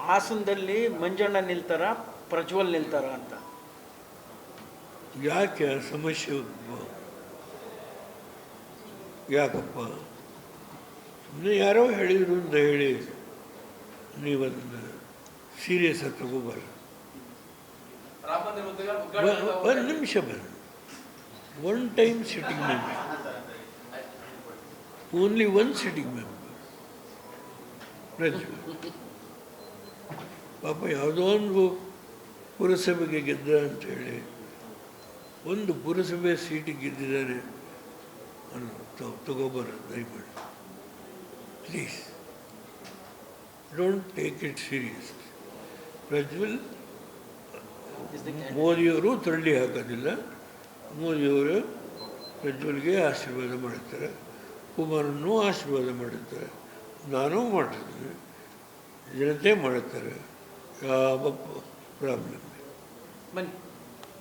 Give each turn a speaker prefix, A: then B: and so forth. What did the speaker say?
A: ಹಾಸನದಲ್ಲಿ ಮಂಜಣ್ಣ ನಿಲ್ತಾರ ಪ್ರಜ್ವಲ್ ನಿಲ್ತಾರ ಅಂತ.
B: ಯಾಕೆ ಆ ಸಮಸ್ಯೆ ಉದ್ಭವ? ಯಾಕಪ್ಪ? ಸುಮ್ಮನೆ ಯಾರೋ ಹೇಳಿದ್ರು ಅಂತ ಹೇಳಿ ನೀವು ಅದನ್ನು ಸೀರಿಯಸ್ ಆಗಿ
C: ಉದ್ಘಾಟನೆ
B: ಒಂದು ನಿಮಿಷ ಬರ one time sitting member only one member. Prajwal ಪಾಪ ಯಾವುದೋ ಒಂದು ಪುರಸಭೆಗೆ ಗೆದ್ದ ಅಂತೇಳಿ ಒಂದು ಪುರಸಭೆ ಸೀಟಿಗೆ ಗೆದ್ದಿದ್ದಾರೆ ಅನ್ನೋ ತಗೋಬಾರ, ದಯಮಾಡಿ. Please don't take it serious Prajwal ಮೋದಿಯವರು ತಳ್ಳಿ ಹಾಕೋದಿಲ್ಲ. ಮೋದಿಯವರು ಪ್ರಜ್ವಲ್ಗೆ ಆಶೀರ್ವಾದ ಮಾಡುತ್ತಾರೆ ಕುಮಾರನ್ನು ಆಶೀರ್ವಾದ ಮಾಡಿರ್ತಾರೆ. ನಾನೂ ಮಾಡ್ತೀನಿ ಜನತೆ ಮಾಡುತ್ತಾರೆ ಯಾವ ಪ್ರಾಬ್ಲಮ್
A: ಬನ್ನಿ.